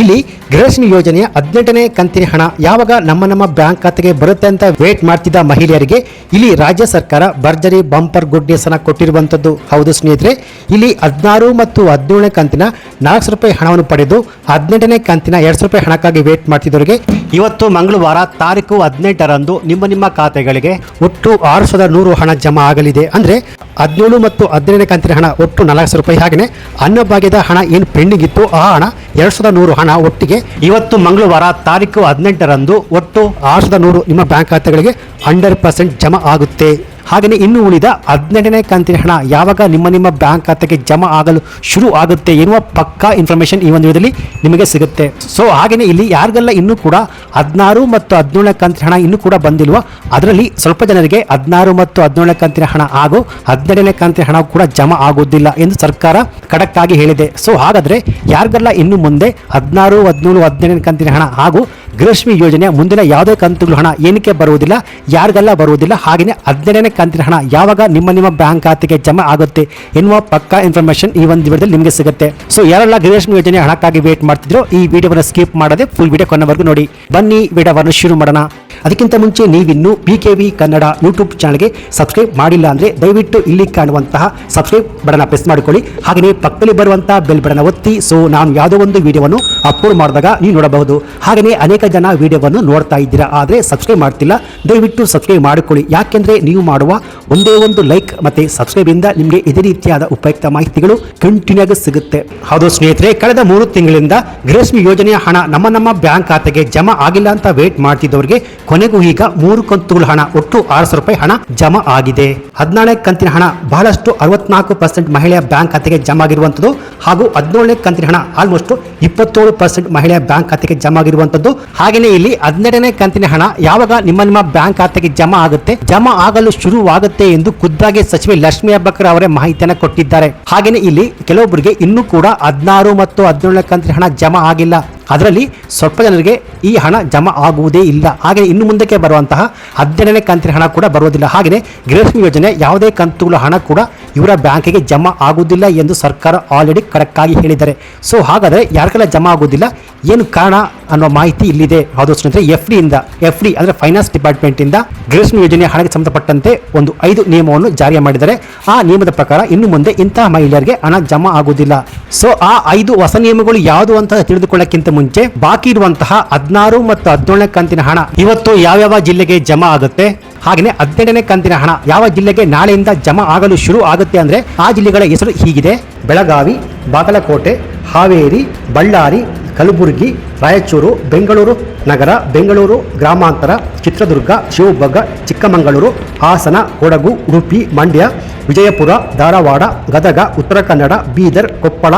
ಇಲ್ಲಿ ಗೃಹಲಕ್ಷ್ಮಿ ಯೋಜನೆಯ ಹದಿನೆಂಟನೇ ಕಂತಿನ ಹಣ ಯಾವಾಗ ನಮ್ಮ ನಮ್ಮ ಬ್ಯಾಂಕ್ ಖಾತೆಗೆ ಬರುತ್ತೆ ಅಂತ ವೇಟ್ ಮಾಡ್ತಿದ್ದ ಮಹಿಳೆಯರಿಗೆ ಇಲ್ಲಿ ರಾಜ್ಯ ಸರ್ಕಾರ ಭರ್ಜರಿ ಬಂಪರ್ ಗುಡ್ ನ್ಯೂಸ್ ಅನ್ನ ಕೊಟ್ಟಿರುವಂತದ್ದು. ಹೌದು ಸ್ನೇಹಿತರೆ, ಇಲ್ಲಿ ಹದಿನಾರು ಮತ್ತು ಹದಿನೇಳನೇ ಕಂತಿನ ನಾಲ್ಕು ರೂಪಾಯಿ ಹಣವನ್ನು ಪಡೆದು ಹದಿನೆಂಟನೇ ಕಂತಿನ ಎರಡು ರೂಪಾಯಿ ಹಣಕ್ಕಾಗಿ ವೇಟ್ ಮಾಡ್ತಿದ್ದವರಿಗೆ ಇವತ್ತು ಮಂಗಳವಾರ ತಾರೀಕು ಹದಿನೆಂಟರಂದು ನಿಮ್ಮ ನಿಮ್ಮ ಖಾತೆಗಳಿಗೆ ಒಟ್ಟು ಆರು ಸಾವಿರದ ನೂರು ಹಣ ಜಮಾ ಆಗಲಿದೆ. ಅಂದರೆ ಹದಿನೇಳು ಮತ್ತು ಹದಿನೈದನೇ ಕಂತಿನ ಹಣ ಒಟ್ಟು ನಾಲ್ಕು ಸಾವಿರ ರೂಪಾಯಿ. ಹಾಗೆಯೇ ಅನ್ನಭಾಗ್ಯದ ಹಣ ಏನು ಪೆಂಡಿಂಗ್ ಇತ್ತು ಆ ಹಣ ಎರಡು ಸಾವಿರದ ನೂರು ಹಣ ಒಟ್ಟಿಗೆ ಇವತ್ತು ಮಂಗಳವಾರ ತಾರೀಕು ಹದಿನೆಂಟರಂದು ಒಟ್ಟು ಆರು ಸಾವಿರದ ನೂರು ನಿಮ್ಮ ಬ್ಯಾಂಕ್ ಖಾತೆಗಳಿಗೆ ಹಂಡ್ರೆಡ್ ಪರ್ಸೆಂಟ್ ಜಮಾ ಆಗುತ್ತೆ. ಹಾಗೆಯೇ ಇನ್ನು ಉಳಿದ ಹದಿನೆಂಟನೇ ಕಂತಿನ ಹಣ ಯಾವಾಗ ನಿಮ್ಮ ನಿಮ್ಮ ಬ್ಯಾಂಕ್ ಖಾತೆಗೆ ಜಮಾ ಆಗಲು ಶುರು ಆಗುತ್ತೆ ಎನ್ನುವ ಪಕ್ಕಾ ಇನ್ಫಾರ್ಮೇಷನ್ ಈ ಒಂದು ವಿಡಿಯೋದಲ್ಲಿ ನಿಮಗೆ ಸಿಗುತ್ತೆ. ಸೊ ಹಾಗೆಯೇ ಇಲ್ಲಿ ಯಾರಿಗೆಲ್ಲ ಇನ್ನೂ ಕೂಡ ಹದಿನಾರು ಮತ್ತು ಹದಿನೇಳನೇ ಕಂತಿನ ಹಣ ಇನ್ನೂ ಕೂಡ ಬಂದಿಲ್ವ, ಅದರಲ್ಲಿ ಸ್ವಲ್ಪ ಜನರಿಗೆ ಹದಿನಾರು ಮತ್ತು ಹದಿನೇಳನೇ ಕಂತಿನ ಹಣ ಹಾಗೂ ಹದಿನೆಂಟನೇ ಕಂತಿನ ಹಣ ಕೂಡ ಜಮಾ ಆಗೋದಿಲ್ಲ ಎಂದು ಸರ್ಕಾರ ಖಡಕ್ಕಾಗಿ ಹೇಳಿದೆ. ಸೊ ಹಾಗಾದರೆ ಯಾರಿಗೆಲ್ಲ ಇನ್ನು ಮುಂದೆ ಹದಿನಾರು, ಹದಿನೇಳು, ಹದಿನೆಂಟನೇ ಕಂತಿನ ಹಣ ಹಾಗೂ ಗೃಹಲಕ್ಷ್ಮಿ ಯೋಜನೆಯ ಮುಂದಿನ ಯಾವುದೇ ಕಂತುಗಳು ಹಣ ಏನಕ್ಕೆ ಬರುವುದಿಲ್ಲ, ಯಾರಿಗೆಲ್ಲ ಬರುವುದಿಲ್ಲ, ಹಾಗೆಯೇ ಹದಿನೆಂಟನೇ ಕಂತಿನ ಹಣ ಯಾವಾಗ ನಿಮ್ಮ ನಿಮ್ಮ ಬ್ಯಾಂಕ್ ಖಾತೆಗೆ ಜಮಾ ಆಗುತ್ತೆ ಎನ್ನುವ ಪಕ್ಕಾ ಇನ್ಫಾರ್ಮೇಷನ್ ಈ ಒಂದು ವಿಡಿಯೋದಲ್ಲಿ ನಿಮಗೆ ಸಿಗುತ್ತೆ. ಸೊ ಯಾರೆಲ್ಲ ಗೃಹಲಕ್ಷ್ಮಿ ಯೋಜನೆ ಹಣಕ್ಕಾಗಿ ವೇಟ್ ಮಾಡ್ತಿದ್ರು ಈ ವಿಡಿಯೋವನ್ನು ಸ್ಕಿಪ್ ಮಾಡದೆ ಫುಲ್ ವಿಡಿಯೋ ಕೊನೆವರೆಗೂ ನೋಡಿ. ಬನ್ನಿ, ವಿಡಿಯೋವನ್ನು ಶುರು ಮಾಡೋಣ. ಅದಕ್ಕಿಂತ ಮುಂಚೆ ನೀವಿನ್ನೂ B K V Kannada YouTube ಚಾನಲ್ಗೆ ಸಬ್ಸ್ಕ್ರೈಬ್ ಮಾಡಿಲ್ಲ ಅಂದರೆ ದಯವಿಟ್ಟು ಇಲ್ಲಿ ಕಾಣುವಂತಹ ಸಬ್ಸ್ಕ್ರೈಬ್ ಬಟನ್ ಪ್ರೆಸ್ ಮಾಡಿಕೊಳ್ಳಿ. ಹಾಗೆಯೇ ಪಕ್ಕದಲ್ಲಿ ಬರುವಂತಹ ಬೆಲ್ ಬಟನ್ ಒತ್ತಿ. ಸೊ ನಾನು ಯಾವುದೋ ಒಂದು ವಿಡಿಯೋವನ್ನು ಅಪ್ಲೋಡ್ ಮಾಡಿದಾಗ ನೀವು ನೋಡಬಹುದು. ಹಾಗೆಯೇ ಅನೇಕ ಜನ ವಿಡಿಯೋವನ್ನು ನೋಡ್ತಾ ಇದ್ದೀರಾ ಆದರೆ ಸಬ್ಸ್ಕ್ರೈಬ್ ಮಾಡ್ತಿಲ್ಲ. ದಯವಿಟ್ಟು ಸಬ್ಸ್ಕ್ರೈಬ್ ಮಾಡಿಕೊಳ್ಳಿ. ಯಾಕೆಂದರೆ ನೀವು ಮಾಡುವ ಒಂದೇ ಒಂದು ಲೈಕ್ ಮತ್ತು ಸಬ್ಸ್ಕ್ರೈಬಿಂದ ನಿಮಗೆ ಇದೇ ರೀತಿಯಾದ ಉಪಯುಕ್ತ ಮಾಹಿತಿಗಳು ಕಂಟಿನ್ಯೂ ಆಗಿ ಸಿಗುತ್ತೆ. ಹೌದು ಸ್ನೇಹಿತರೆ, ಕಳೆದ ಮೂರು ತಿಂಗಳಿಂದ ಗೃಹಲಕ್ಷ್ಮಿ ಯೋಜನೆಯ ಹಣ ನಮ್ಮ ನಮ್ಮ ಬ್ಯಾಂಕ್ ಖಾತೆಗೆ ಜಮಾ ಆಗಿಲ್ಲ ಅಂತ ವೇಟ್ ಮಾಡ್ತಿದ್ದವರಿಗೆ ಕೊನೆಗೂ ಈಗ ಮೂರು ಕಂತುಗಳ ಹಣ, ಒಟ್ಟು ಆರು ಸಾವಿರ ರೂಪಾಯಿ ಹಣ ಜಮಾ ಆಗಿದೆ. ಹದಿನಾರನೇ ಕಂತಿನ ಹಣ ಬಹಳಷ್ಟು, ಅರವತ್ನಾಲ್ಕು ಪರ್ಸೆಂಟ್ ಮಹಿಳೆಯ ಬ್ಯಾಂಕ್ ಖಾತೆಗೆ ಜಮಾ ಆಗಿರುವಂಥದ್ದು ಹಾಗೂ ಹದಿನೇಳನೇ ಕಂತಿನ ಹಣ ಆಲ್ಮೋಸ್ಟ್ ಇಪ್ಪತ್ತೇಳು ಪರ್ಸೆಂಟ್ ಮಹಿಳೆಯ ಬ್ಯಾಂಕ್ ಖಾತೆಗೆ ಜಮಾ ಆಗಿರುವಂತದ್ದು ಹಾಗೆಯೇ ಇಲ್ಲಿ ಹದಿನೆಂಟನೇ ಕಂತಿನ ಹಣ ಯಾವಾಗ ನಿಮ್ಮ ನಿಮ್ಮ ಬ್ಯಾಂಕ್ ಖಾತೆಗೆ ಜಮಾ ಆಗುತ್ತೆ, ಜಮಾ ಆಗಲು ಶುರುವಾಗುತ್ತೆ ಎಂದು ಖುದ್ದಾಗಿ ಸಚಿವೆ ಲಕ್ಷ್ಮೀ ಅಬ್ಬಕರ್ ಅವರೇ ಮಾಹಿತಿಯನ್ನು ಕೊಟ್ಟಿದ್ದಾರೆ. ಹಾಗೆಯೇ ಇಲ್ಲಿ ಕೆಲವೊಬ್ಬರಿಗೆ ಇನ್ನೂ ಕೂಡ ಹದಿನಾರು ಮತ್ತು ಹದಿನೇಳನೇ ಕಂತಿನ ಹಣ ಜಮಾ ಆಗಿಲ್ಲ. ಅದರಲ್ಲಿ ಸ್ವಲ್ಪ ಜನರಿಗೆ ಈ ಹಣ ಜಮಾ ಆಗುವುದೇ ಇಲ್ಲ. ಹಾಗೆ ಇನ್ನು ಮುಂದಕ್ಕೆ ಬರುವಂತಹ ಹದಿನೆಂಟನೇ ಕಂತಿನ ಹಣ ಕೂಡ ಬರುವುದಿಲ್ಲ. ಹಾಗೆಯೇ ಗೃಹಲಕ್ಷ್ಮಿ ಯೋಜನೆ ಯಾವುದೇ ಕಂತುಗಳ ಹಣ ಕೂಡ ಇವರ ಬ್ಯಾಂಕಿಗೆ ಜಮಾ ಆಗುವುದಿಲ್ಲ ಎಂದು ಸರ್ಕಾರ ಆಲ್ರೆಡಿ ಕರೆಕ್ಟಾಗಿ ಹೇಳಿದ್ದಾರೆ. ಸೊ, ಹಾಗಾದರೆ ಯಾರಿಗೆಲ್ಲ ಜಮಾ ಆಗುವುದಿಲ್ಲ? ಏನು ಕಾರಣ ಅನ್ನೋ ಮಾಹಿತಿ ಇಲ್ಲಿದೆ. ಹೌದು ಸ್ನೇಹಿತರೆ, ಎಫ್ ಇಂದ, ಎಫ್ ಡಿ ಅಂದರೆ ಫೈನಾನ್ಸ್ ಡಿಪಾರ್ಟ್ಮೆಂಟಿಂದ ಗೃಹಲಕ್ಷ್ಮಿ ಯೋಜನೆ ಹಣಕ್ಕೆ ಸಂಬಂಧಪಟ್ಟಂತೆ ಒಂದು ಐದು ನಿಯಮವನ್ನು ಜಾರಿ ಮಾಡಿದ್ದಾರೆ. ಆ ನಿಯಮದ ಪ್ರಕಾರ ಇನ್ನು ಮುಂದೆ ಇಂತಹ ಮಹಿಳೆಯರಿಗೆ ಹಣ ಜಮಾ ಆಗುವುದಿಲ್ಲ. ಸೊ, ಆ ಐದು ಹೊಸ ನಿಯಮಗಳು ಯಾವುದು ಅಂತ ತಿಳಿದುಕೊಳ್ಳಕ್ಕಿಂತ ಮುಂಚೆ ಬಾಕಿ ಇರುವಂತಹ ಹದಿನಾರು ಮತ್ತು ಹದಿನೇಳನೇ ಕಂತಿನ ಹಣ ಇವತ್ತು ಯಾವ್ಯಾವ ಜಿಲ್ಲೆಗೆ ಜಮಾ ಆಗುತ್ತೆ? ಹಾಗೆಯೇ ಹದಿನೆಂಟನೇ ಕಂತಿನ ಹಣ ಯಾವ ಜಿಲ್ಲೆಗೆ ನಾಳೆಯಿಂದ ಜಮಾ ಆಗಲು ಶುರು ಆಗುತ್ತೆ ಅಂದರೆ ಆ ಜಿಲ್ಲೆಗಳ ಹೆಸರು ಹೀಗಿದೆ. ಬೆಳಗಾವಿ, ಬಾಗಲಕೋಟೆ, ಹಾವೇರಿ, ಬಳ್ಳಾರಿ, ಕಲಬುರಗಿ, ರಾಯಚೂರು, ಬೆಂಗಳೂರು ನಗರ, ಬೆಂಗಳೂರು ಗ್ರಾಮಾಂತರ, ಚಿತ್ರದುರ್ಗ, ಶಿವಮೊಗ್ಗ, ಚಿಕ್ಕಮಗಳೂರು, ಹಾಸನ, ಕೊಡಗು, ಉಡುಪಿ, ಮಂಡ್ಯ ವಿಜಯಪುರ, ಧಾರವಾಡ, ಗದಗ, ಉತ್ತರ ಕನ್ನಡ, ಬೀದರ್, ಕೊಪ್ಪಳ,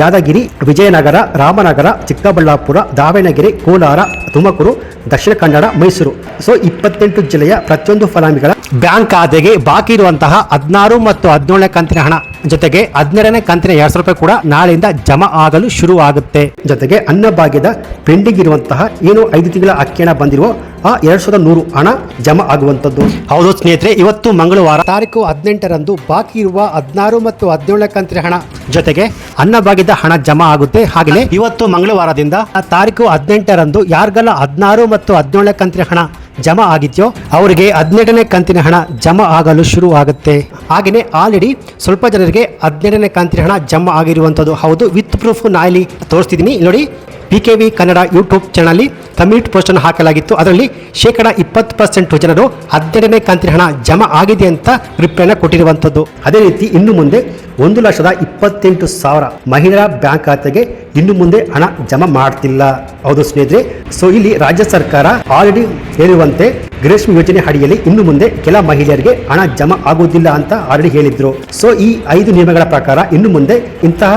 ಯಾದಗಿರಿ, ವಿಜಯನಗರ, ರಾಮನಗರ, ಚಿಕ್ಕಬಳ್ಳಾಪುರ, ದಾವಣಗೆರೆ, ಕೋಲಾರ, ತುಮಕೂರು, ದಕ್ಷಿಣ ಕನ್ನಡ, ಮೈಸೂರು. ಸೊ ಇಪ್ಪತ್ತೆಂಟು ಜಿಲ್ಲೆಯ ಪ್ರತಿಯೊಂದು ಫಲಾನುಭವಿಗಳ ಬ್ಯಾಂಕ್ ಖಾತೆಗೆ ಬಾಕಿ ಇರುವಂತಹ ಹದಿನಾರು ಮತ್ತು ಹದಿನೇಳನೇ ಕಂತಿನ ಹಣ. ಜೊತೆಗೆ ಹದಿನೆರಡನೇ ಕಂತಿನ ಎರಡ್ ಸಾವಿರ ರೂಪಾಯಿ ಕೂಡ ನಾಳೆಯಿಂದ ಜಮಾ ಆಗಲು ಶುರು ಆಗುತ್ತೆ ಜೊತೆಗೆ ಅನ್ನಭಾಗ್ಯದ ಪೆಂಡಿಂಗ್ ಇರುವಂತಹ ಏನು ಐದು ತಿಂಗಳ ಅಕ್ಕಿ ಹಣ ಬಂದಿರುವ ಆ ಎರಡ್ ಸಾವಿರದ ನೂರು ಹಣ ಜಮಾ ಆಗುವಂತದ್ದು ಹೌದು ಸ್ನೇಹಿತರೆ ಇವತ್ತು ಮಂಗಳವಾರ ತಾರೀಕು ಹದಿನೆಂಟರಂದು ಬಾಕಿ ಇರುವ ಹದಿನಾರು ಮತ್ತು ಹದಿನೇಳನೇ ಕಂತಿನ ಹಣ. ಜೊತೆಗೆ ಅನ್ನಭಾಗ್ಯದ ಹಣ ಜಮಾ ಆಗುತ್ತೆ. ಹಾಗೆಯೇ ಇವತ್ತು ಮಂಗಳವಾರದಿಂದ ಆ ತಾರೀಕು ಹದಿನೆಂಟರಂದು ಯಾರಿಗೆಲ್ಲ ಹದಿನಾರು ಮತ್ತು ಹದಿನೇಳನೇ ಕಂತಿನ ಹಣ ಜಮಾ ಆಗಿದೆಯೋ, ಅವರಿಗೆ ಹದಿನೆಂಟನೇ ಕಂತಿನ ಹಣ ಜಮಾ ಆಗಲು ಶುರು ಆಗುತ್ತೆ ಹಾಗೆಯೇ ಆಲ್ರೆಡಿ ಸ್ವಲ್ಪ ಜನರಿಗೆ ಹದಿನೆಂಟನೇ ಕಂತಿನ ಹಣ ಜಮಾ ಆಗಿರುವಂಥದ್ದು. ಹೌದು ವಿತ್ ಪ್ರೂಫ್ ನಾಯಲ್ಲಿ ತೋರಿಸ್ತಿದ್ದೀನಿ. ನೋಡಿ P K V Kannada YouTube channel post ಪೋಸ್ಟನ್ನು ಹಾಕಲಾಗಿತ್ತು. ಅದರಲ್ಲಿ ಶೇಕಡ ಇಪ್ಪತ್ತು ಪರ್ಸೆಂಟ್ ಜನರು ಹದಿನೆಂಟನೇ ಕಂತಿನ ಹಣ ಜಮಾ ಆಗಿದೆ ಅಂತ ರಿಪ್ಲೈನ ಕೊಟ್ಟಿರುವಂಥದ್ದು. ಅದೇ ರೀತಿ ಇನ್ನು ಮುಂದೆ ಒಂದು ಲಕ್ಷದ ಇಪ್ಪತ್ತೆಂಟು ಸಾವಿರ ಮಹಿಳಾ ಬ್ಯಾಂಕ್ ಖಾತೆಗೆ ಇನ್ನು ಮುಂದೆ ಹಣ ಜಮಾ ಮಾಡ್ತಿಲ್ಲ. ಹೌದು ಸ್ನೇಹಿತರೆ, ಸೊ ಇಲ್ಲಿ ರಾಜ್ಯ ಸರ್ಕಾರ ಆಲ್ರೆಡಿ ಹೇಳುವಂತೆ ಗ್ರೇಷ್ಮ ಯೋಜನೆ ಅಡಿಯಲ್ಲಿ ಇನ್ನು ಮುಂದೆ ಕೆಲ ಮಹಿಳೆಯರಿಗೆ ಹಣ ಜಮಾ ಆಗುವುದಿಲ್ಲ ಅಂತ ಆಲ್ರೆಡಿ ಹೇಳಿದ್ರು. ಸೊ ಈ ಐದು ನಿಯಮಗಳ ಪ್ರಕಾರ ಇನ್ನು ಮುಂದೆ ಇಂತಹ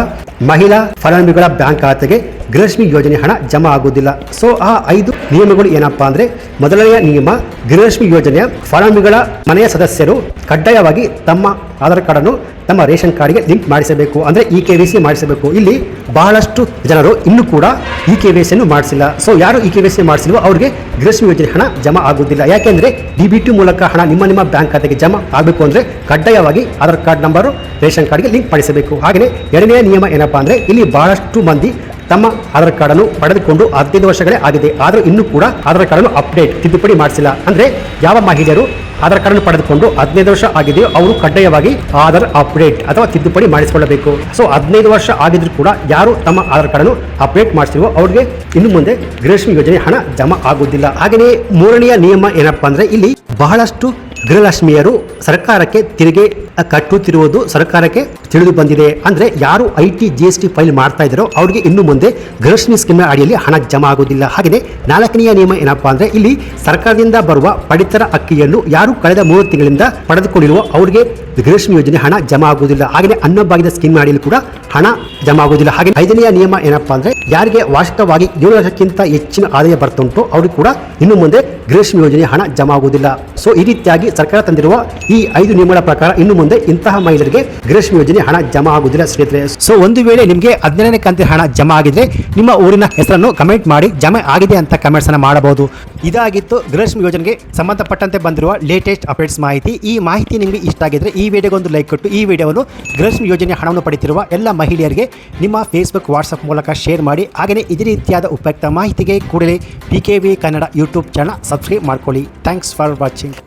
ಮಹಿಳಾ ಫಲಾನುಭವಿಗಳ ಬ್ಯಾಂಕ್ ಖಾತೆಗೆ ಗೃಹಲಕ್ಷ್ಮಿ ಯೋಜನೆ ಹಣ ಜಮಾ ಆಗುವುದಿಲ್ಲ. ಸೊ ಆ ಐದು ನಿಯಮಗಳು ಏನಪ್ಪಾ ಅಂದ್ರೆ, ಮೊದಲನೆಯ ನಿಯಮ ಗೃಹಲಕ್ಷ್ಮಿ ಯೋಜನೆಯ ಫಲಾನುಭವಿಗಳ ಮನೆಯ ಸದಸ್ಯರು ಕಡ್ಡಾಯವಾಗಿ ತಮ್ಮ ಆಧಾರ್ ಕಾರ್ಡ್ ಅನ್ನು ತಮ್ಮ ರೇಷನ್ ಕಾರ್ಡ್ಗೆ ಲಿಂಕ್ ಮಾಡಿಸಬೇಕು ಅಂದರೆ ಇ ಕೆ ಸಿ ಮಾಡಿಸಬೇಕು. ಇಲ್ಲಿ ಬಹಳಷ್ಟು ಜನರು ಇನ್ನೂ ಕೂಡ ಇ ಕೆ ವಿ ಸಿಯನ್ನು ಮಾಡಿಸಿಲ್ಲ. ಸೊ ಯಾರು ಇ ಕೆ ವಿ ಸಿ ಮಾಡಿಸಿಲ್ವೋ ಅವರಿಗೆ ಗೃಹಲಕ್ಷ್ಮಿ ಯೋಜನೆ ಹಣ ಜಮಾ ಆಗುವುದಿಲ್ಲ. ಯಾಕೆಂದರೆ ಡಿ ಬಿ ಟಿ ಮೂಲಕ ಹಣ ನಿಮ್ಮ ನಿಮ್ಮ ಬ್ಯಾಂಕ್ ಖಾತೆಗೆ ಜಮಾ ಆಗಬೇಕು ಅಂದರೆ ಕಡ್ಡಾಯವಾಗಿ ಆಧಾರ್ ಕಾರ್ಡ್ ನಂಬರು ರೇಷನ್ ಕಾರ್ಡ್ಗೆ ಲಿಂಕ್ ಮಾಡಿಸಬೇಕು. ಹಾಗೆಯೇ ಎರಡನೇ ನಿಯಮ ಏನಪ್ಪಾ ಅಂದರೆ ಇಲ್ಲಿ ಬಹಳಷ್ಟು ಮಂದಿ ತಮ್ಮ ಆಧಾರ್ ಕಾರ್ಡ್ ಅನ್ನು ಪಡೆದುಕೊಂಡು ಹದಿನೈದು ವರ್ಷಗಳೇ ಆಗಿದೆ. ಆದರೂ ಇನ್ನೂ ಕೂಡ ಆಧಾರ್ ಕಾರ್ಡ್ ಅನ್ನು ಅಪ್ಡೇಟ್ ತಿದ್ದುಪಡಿ ಮಾಡಿಸಿಲ್ಲ. ಅಂದ್ರೆ ಯಾವ ಮಹಿಳೆಯರು ಆಧಾರ್ ಕಾರ್ಡ್ ಪಡೆದುಕೊಂಡು ಹದಿನೈದು ವರ್ಷ ಆಗಿದೆಯೋ ಅವರು ಕಡ್ಡಾಯವಾಗಿ ಆಧಾರ್ ಅಪ್ಡೇಟ್ ಅಥವಾ ತಿದ್ದುಪಡಿ ಮಾಡಿಸಿಕೊಳ್ಳಬೇಕು. ಸೊ ಹದಿನೈದು ವರ್ಷ ಆಗಿದ್ರು ಕೂಡ ಯಾರು ತಮ್ಮ ಆಧಾರ್ ಕಾರ್ಡ್ ಅನ್ನು ಅಪ್ಡೇಟ್ ಮಾಡಿಸಿರುವ ಅವ್ರಿಗೆ ಇನ್ನು ಮುಂದೆ ಗೃಹಲಕ್ಷ್ಮಿ ಯೋಜನೆ ಹಣ ಜಮಾ ಆಗುವುದಿಲ್ಲ. ಹಾಗೆಯೇ ಮೂರನೆಯ ನಿಯಮ ಏನಪ್ಪಾ ಅಂದ್ರೆ ಇಲ್ಲಿ ಬಹಳಷ್ಟು ಗೃಹಲಕ್ಷ್ಮಿಯರು ಸರ್ಕಾರಕ್ಕೆ ತೆರಿಗೆ ಕಟ್ಟುತ್ತಿರುವುದು ಸರ್ಕಾರಕ್ಕೆ ತಿಳಿದು ಬಂದಿದೆ. ಅಂದ್ರೆ ಯಾರು I T, G S T file ಮಾಡ್ತಾ ಇದ್ದಾರೋ ಅವರಿಗೆ ಇನ್ನು ಮುಂದೆ ಗೃಹಲಕ್ಷ್ಮಿ ಸ್ಕೀಮ್ ಅಡಿಯಲ್ಲಿ ಹಣ ಜಮಾ ಆಗುವುದಿಲ್ಲ. ಹಾಗೆಯೇ ನಾಲ್ಕನೆಯ ನಿಯಮ ಏನಪ್ಪಾ ಅಂದ್ರೆ ಇಲ್ಲಿ ಸರ್ಕಾರದಿಂದ ಬರುವ ಪಡಿತರ ಅಕ್ಕಿಯನ್ನು ಯಾರು ಕಳೆದ ಮೂರು ತಿಂಗಳಿಂದ ಪಡೆದುಕೊಂಡಿರುವ ಅವರಿಗೆ ಗೃಹಲಕ್ಷ್ಮಿ ಯೋಜನೆ ಹಣ ಜಮಾ ಆಗುವುದಿಲ್ಲ. ಹಾಗೆಯೇ ಅನ್ನಭಾಗ್ಯದ ಸ್ಕೀಮ್ ಅಡಿಯಲ್ಲಿ ಕೂಡ ಹಣ ಜಮಾ ಆಗುವುದಿಲ್ಲ. ಹಾಗೆ ಐದನೆಯ ನಿಯಮ ಏನಪ್ಪಾ ಅಂದ್ರೆ ಯಾರಿಗೆ ವಾರ್ಷಿಕವಾಗಿ ಏಳು ಲಕ್ಷಕ್ಕಿಂತ ಹೆಚ್ಚಿನ ಆದಾಯ ಬರ್ತುಂಟು ಅವ್ರಿಗೆ ಕೂಡ ಇನ್ನು ಮುಂದೆ ಗೃಹಲಕ್ಷ್ಮಿ ಯೋಜನೆ ಹಣ ಜಮಾ ಆಗುವುದಿಲ್ಲ ಸೊ, ಈ ರೀತಿಯಾಗಿ ಸರ್ಕಾರ ತಂದಿರುವ ಈ ಐದು ನಿಯಮಗಳ ಪ್ರಕಾರ ಇನ್ನು ಮುಂದೆ ಇಂತಹ ಮಹಿಳೆಯರಿಗೆ ಗ್ರೀಷ್ಮ ಯೋಜನೆ ಹಣ ಜಮಾ ಆಗುವುದಿಲ್ಲ ಸ್ನೇಹಿತರೆ. ಸೊ, ಒಂದು ವೇಳೆ ನಿಮಗೆ ಹದಿನೇಳನೇ ಕಂತಿನ ಹಣ ಜಮಾ ಆಗಿದ್ರೆ ನಿಮ್ಮ ಊರಿನ ಹೆಸರನ್ನು ಕಮೆಂಟ್ ಮಾಡಿ, ಜಮೆ ಆಗಿದೆ ಅಂತ ಕಮೆಂಟ್ಸ್ ಅನ್ನು ಮಾಡಬಹುದು. ಇದಾಗಿತ್ತು ಗ್ರೀಷ್ಮ ಯೋಜನೆಗೆ ಸಂಬಂಧಪಟ್ಟಂತೆ ಬಂದಿರುವ ಲೇಟೆಸ್ಟ್ ಅಪ್ಡೇಟ್ಸ್ ಮಾಹಿತಿ. ಈ ಮಾಹಿತಿ ನಿಮಗೆ ಇಷ್ಟ ಆಗಿದ್ರೆ ಈ ವಿಡಿಯೋಗೆ ಒಂದು ಲೈಕ್ ಕೊಟ್ಟು, ಈ ವಿಡಿಯೋವನ್ನು ಗ್ರೀಷ್ಮ ಯೋಜನೆ ಹಣವನ್ನು ಪಡೆಯುತ್ತಿರುವ ಎಲ್ಲ ಮಹಿಳೆಯರಿಗೆ ನಿಮ್ಮ ಫೇಸ್ಬುಕ್ ವಾಟ್ಸಪ್ ಮೂಲಕ ಶೇರ್ ಮಾಡಿ. ಹಾಗೆಯೇ ಇದೇ ರೀತಿಯಾದ ಉಪಯುಕ್ತ ಮಾಹಿತಿಗೆ ಕೂಡಲೇ P Kannada YouTube channel subscribe ಮಾಡ್ಕೊಳ್ಳಿ. Thanks for watching